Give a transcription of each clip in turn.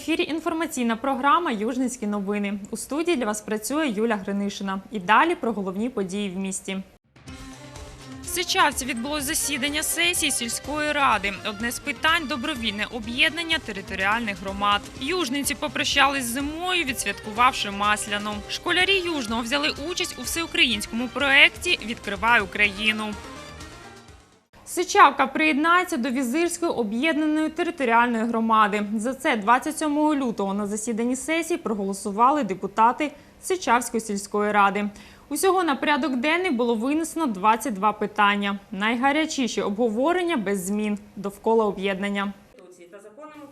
Ефірі. Інформаційна програма Южницькі новини. У студії для вас працює Юля Гринишина. І далі про головні події в місті. В Сичавці відбулось засідання сесії сільської ради. Одне з питань добровільне об'єднання територіальних громад. Южниці попрощались з зимою, відсвяткувавши масляну. Школярі Южного взяли участь у всеукраїнському проєкті Відкривай Україну. Сичавка приєднається до Візирської об'єднаної територіальної громади. За це 27 лютого на засіданні сесії проголосували депутати Сичавської сільської ради. Усього на порядок денний було винесено 22 питання. Найгарячіші обговорення без змін довкола об'єднання.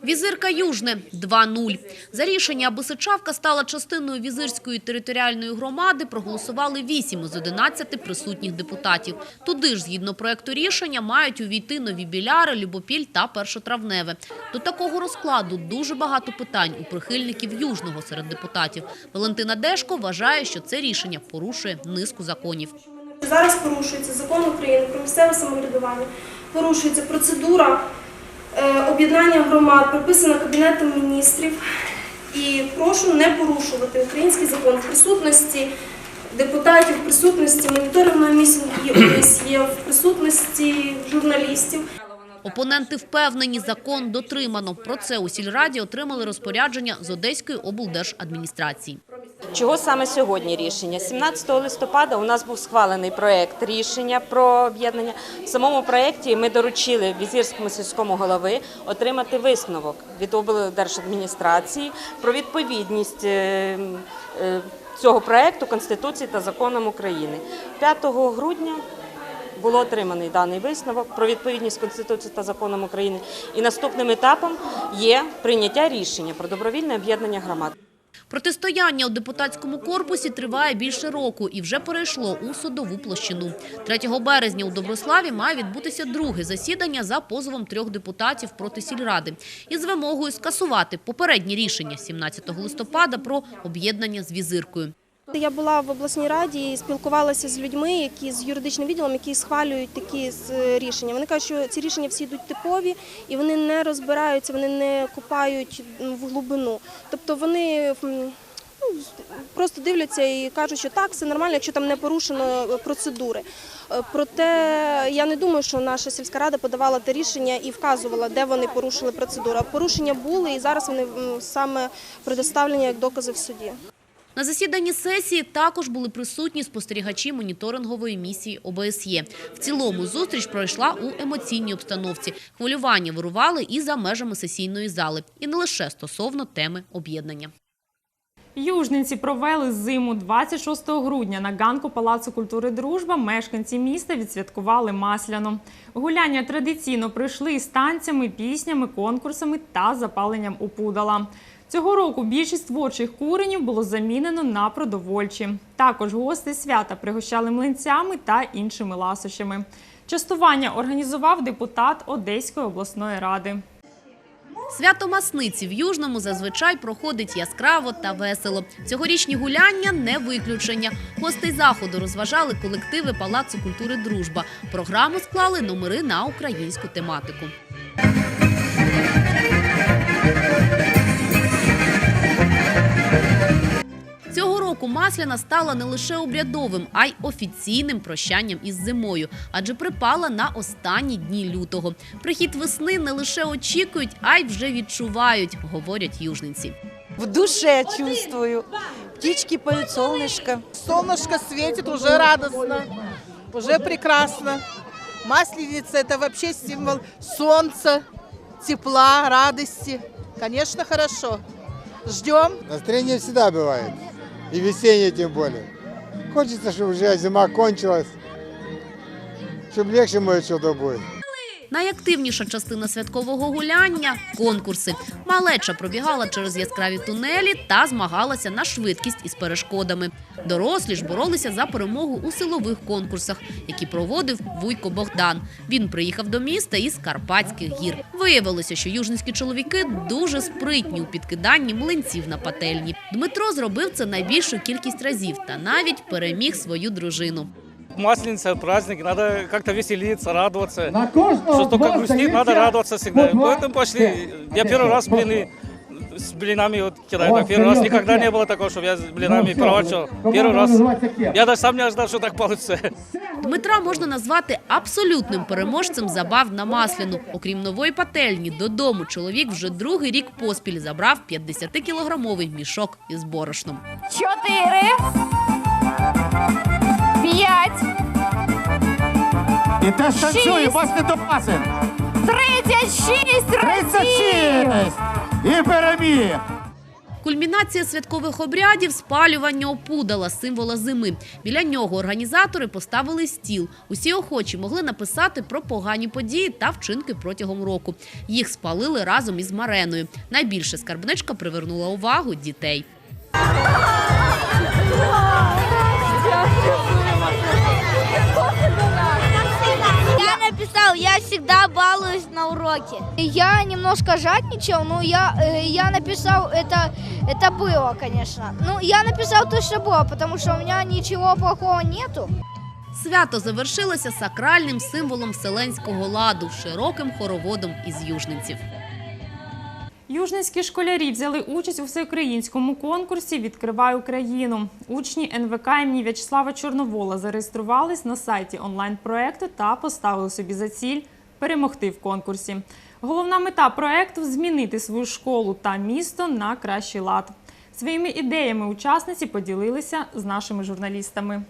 Візирка Южне 2-0. За рішення, аби Сичавка стала частиною Візирської територіальної громади, проголосували 8 із 11 присутніх депутатів. Туди ж, згідно проекту рішення, мають увійти нові біляри, Любопіль та Першотравневе. До такого розкладу дуже багато питань у прихильників Южного серед депутатів. Валентина Дешко вважає, що це рішення порушує низку законів. Зараз порушується закон України про місцеве самоврядування, порушується процедура об'єднання громад, прописана Кабінетом міністрів. І прошу не порушувати український закон в присутності депутатів, в присутності моніторингової місії ОБСЄ, в присутності журналістів. Опоненти впевнені, закон дотримано. Про це у сільраді отримали розпорядження з Одеської облдержадміністрації. Чого саме сьогодні рішення? 17 листопада у нас був схвалений проект рішення про об'єднання. В самому проєкті ми доручили візирському сільському голови отримати висновок від облдержадміністрації про відповідність е, е, цього проекту Конституції та законам України. 5 грудня було отриманий даний висновок про відповідність Конституції та законам України. І наступним етапом є прийняття рішення про добровільне об'єднання громад. Протистояння у депутатському корпусі триває більше року і вже перейшло у судову площину. 3 березня у Доброславі має відбутися друге засідання за позовом трьох депутатів проти сільради із вимогою скасувати попереднє рішення 17 листопада про об'єднання з візиркою. Я була в обласній раді і спілкувалася з людьми, які з юридичним відділом, які схвалюють такі е, рішення. Вони кажуть, що ці рішення всі йдуть типові і вони не розбираються, вони не купають в глибину. Тобто вони ну, просто дивляться і кажуть, що так, все нормально, якщо там не порушено е, процедури. Е, Проте я не думаю, що наша сільська рада подавала те рішення і вказувала, де вони порушили процедуру. Порушення були і зараз вони саме предоставлені як докази в суді. На засіданні сесії також були присутні спостерігачі моніторингової місії ОБСЄ. В цілому зустріч пройшла у емоційній обстановці. Хвилювання вирували і за межами сесійної зали. І не лише стосовно теми об'єднання. Южниці провели зиму 26 грудня на ганку Палацу культури Дружба. Мешканці міста відсвяткували масляну. Гуляння традиційно пройшли із танцями, піснями, конкурсами та запаленням опудала. Цього року більшість творчих куренів було замінено на продовольчі. Також гости свята пригощали млинцями та іншими ласощами. Частування організував депутат Одеської обласної ради. Свято Масниці в Южному зазвичай проходить яскраво та весело. Цьогорічні гуляння не виключення. Гостей заходу розважали колективи Палацу культури Дружба. Програму склали номери на українську тематику. року Масляна стала не лише обрядовим, а й офіційним прощанням із зимою, адже припала на останні дні лютого. Прихід весни не лише очікують, а й вже відчувають, говорять южниці. В душе чувствую. Птички поют, солнышко. Солнышко светит, уже радостно, уже прекрасно. Масленица – это вообще символ солнца, тепла, радости. Конечно, хорошо. Ждем. Настроение всегда бывает. И весенние тем более. Хочется, чтобы уже зима кончилась. Чтобы легче может что-то будет. Найактивніша частина святкового гуляння конкурси. Малеча пробігала через яскраві тунелі та змагалася на швидкість із перешкодами. Дорослі ж боролися за перемогу у силових конкурсах, які проводив Вуйко Богдан. Він приїхав до міста із Карпатських гір. Виявилося, що южницькі чоловіки дуже спритні у підкиданні млинців на пательні. Дмитро зробив це найбільшу кількість разів та навіть переміг свою дружину. Масленица, праздник, надо как-то веселиться, радоваться. Что только дається надо радоваться всегда. по Поэтому пошли. Я первый раз, блин, и с блинами вот кидаю. Так первый раз никогда не было такого, чтобы я с блинами проворачивал. Первый раз. Я даже сам не ожидал, что так получится. Дмитра можна назвати абсолютним переможцем забав на Масляну. Окрім нової пательні, додому чоловік вже другий рік поспіль забрав 50-кілограмовий мішок із борошном. чотири, п'ять, І теж танцює, Шість. вас не допасен. тридцять шість разів! 36! І переміг! Кульмінація святкових обрядів – спалювання опудала, символа зими. Біля нього організатори поставили стіл. Усі охочі могли написати про погані події та вчинки протягом року. Їх спалили разом із Мареною. Найбільше скарбничка привернула увагу дітей. Я написал, я всегда балуюсь на уроке. Я немножко жадничал, но я, э, я написал, это, это было, конечно. Ну, я написал то, что было, потому что у меня ничего плохого нету. Свято завершилося сакральним символом вселенського ладу – широким хороводом із южненців. Южницькі школярі взяли участь у всеукраїнському конкурсі Відкривай Україну. Учні НВК імені В'ячеслава Чорновола зареєструвались на сайті онлайн-проекту та поставили собі за ціль перемогти в конкурсі. Головна мета проекту змінити свою школу та місто на кращий лад. Своїми ідеями учасниці поділилися з нашими журналістами.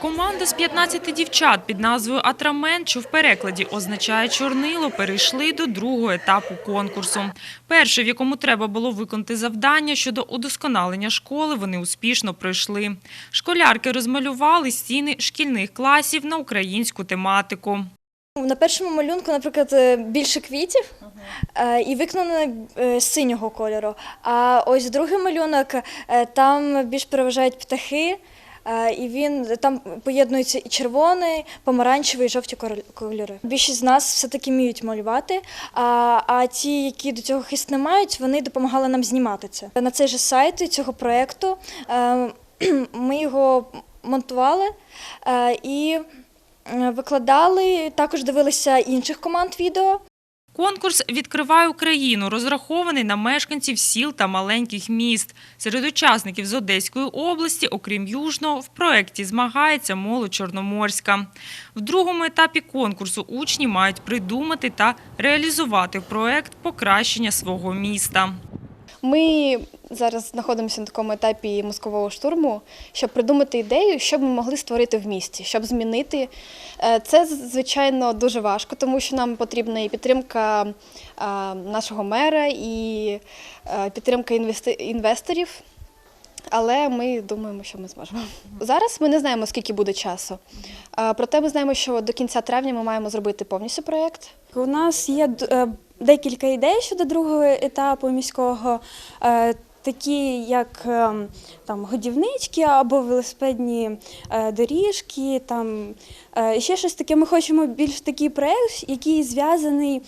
Команда з 15 дівчат під назвою Атрамен, що в перекладі означає чорнило, перейшли до другого етапу конкурсу. Перший, в якому треба було виконати завдання щодо удосконалення школи, вони успішно пройшли. Школярки розмалювали стіни шкільних класів на українську тематику. На першому малюнку, наприклад, е, більше квітів е, і виконано е, синього кольору. А ось другий малюнок там більш переважають птахи, і він там поєднуються і червоний, помаранчевий, і жовті кольори. Більшість з нас все-таки вміють малювати. А, а ті, які до цього хист не мають, вони допомагали нам знімати це. На цей же сайт цього проєкту е, ми його монтували е, і. Е, Викладали, також дивилися інших команд відео. Конкурс «Відкривай Україну» розрахований на мешканців сіл та маленьких міст. Серед учасників з Одеської області, окрім Южного, в проєкті змагається молодь Чорноморська. В другому етапі конкурсу учні мають придумати та реалізувати проєкт покращення свого міста. Ми зараз знаходимося на такому етапі мозкового штурму, щоб придумати ідею, що б ми могли створити в місті, щоб змінити. Е, Це, звичайно, дуже важко, тому що нам потрібна і підтримка е, нашого мера, і е, підтримка інвесторів. Але ми думаємо, що ми зможемо. Зараз ми не знаємо, скільки буде часу. Проте ми знаємо, що до кінця травня ми маємо зробити повністю проєкт. У нас є декілька ідей щодо другого етапу міського, е, такі як е, там годівнички або велосипедні е, доріжки. Там ще щось таке. Ми хочемо більш такий проект, який зв'язаний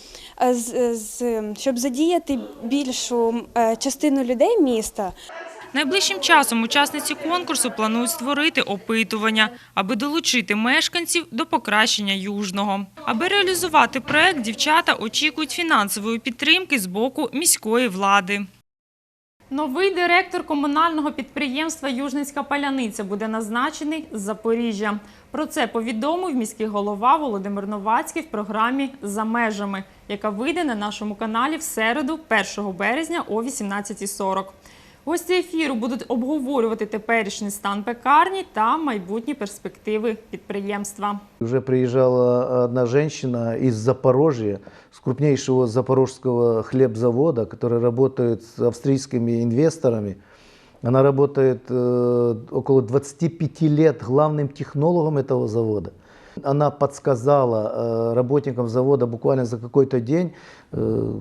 з, з щоб задіяти більшу частину людей міста. Найближчим часом учасниці конкурсу планують створити опитування, аби долучити мешканців до покращення Южного. Аби реалізувати проект, дівчата очікують фінансової підтримки з боку міської влади. Новий директор комунального підприємства Южницька паляниця буде назначений з Запоріжжя. Про це повідомив міський голова Володимир Новацький в програмі За межами, яка вийде на нашому каналі в середу, 1 березня о 18.40. Гості ефіру будуть обговорювати теперішній стан пекарні та майбутні перспективи підприємства. Уже приезжала одна женщина из Запорожья, с крупнейшего запорожского хлебзавода, который работает с австрийскими инвесторами. Она работает э, около 25 лет главным технологом этого завода. Она подсказала э, работникам завода буквально за какой-то день, э,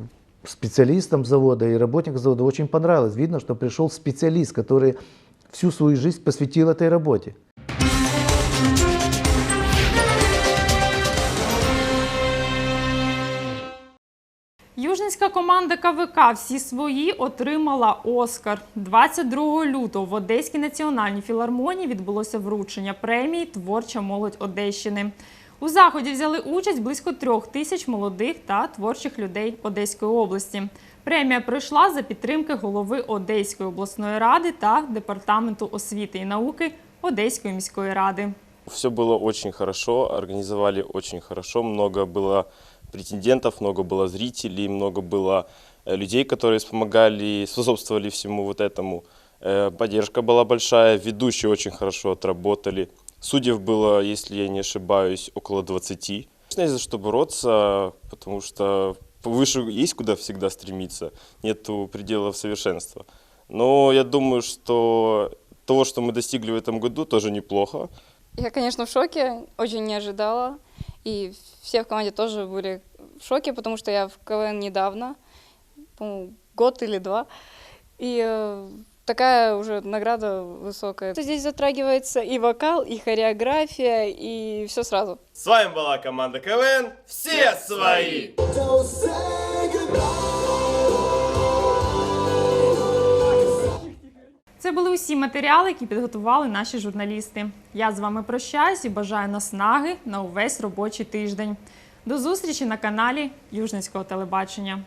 специалистам завода и работникам завода очень понравилось. Видно, что пришел специалист, который всю свою жизнь посвятил этой работе. Южницька команда КВК «Всі свої» отримала Оскар. 22 лютого в Одеській національній філармонії відбулося вручення премії Творча молодь Одещини. У заході взяли участь близько трьох тисяч молодих та творчих людей Одеської області. Премія пройшла за підтримки голови Одеської обласної ради та департаменту освіти і науки Одеської міської ради. Все было очень хорошо, организовали очень хорошо, много было претендентов, много было зрителей, много было э, людей, которые помогали, способствовали всему вот этому. Э, Поддержка была большая, ведущие очень хорошо отработали. Судей было, если я не ошибаюсь, около 20. Конечно, есть за что бороться, потому что выше есть куда всегда стремиться, нету пределов совершенства. Но я думаю, что того, что мы достигли в этом году, тоже неплохо. Я, конечно, в шоке, очень не ожидала. И все в команде тоже были в шоке, потому что я в КВН недавно, по-моему, год или два. И э, такая уже награда высокая. Здесь затрагивается и вокал, и хореография, и все сразу. С вами была команда КВН «Все свои». Це були усі матеріали, які підготували наші журналісти. Я з вами прощаюсь і бажаю наснаги на увесь робочий тиждень. До зустрічі на каналі Южницького телебачення.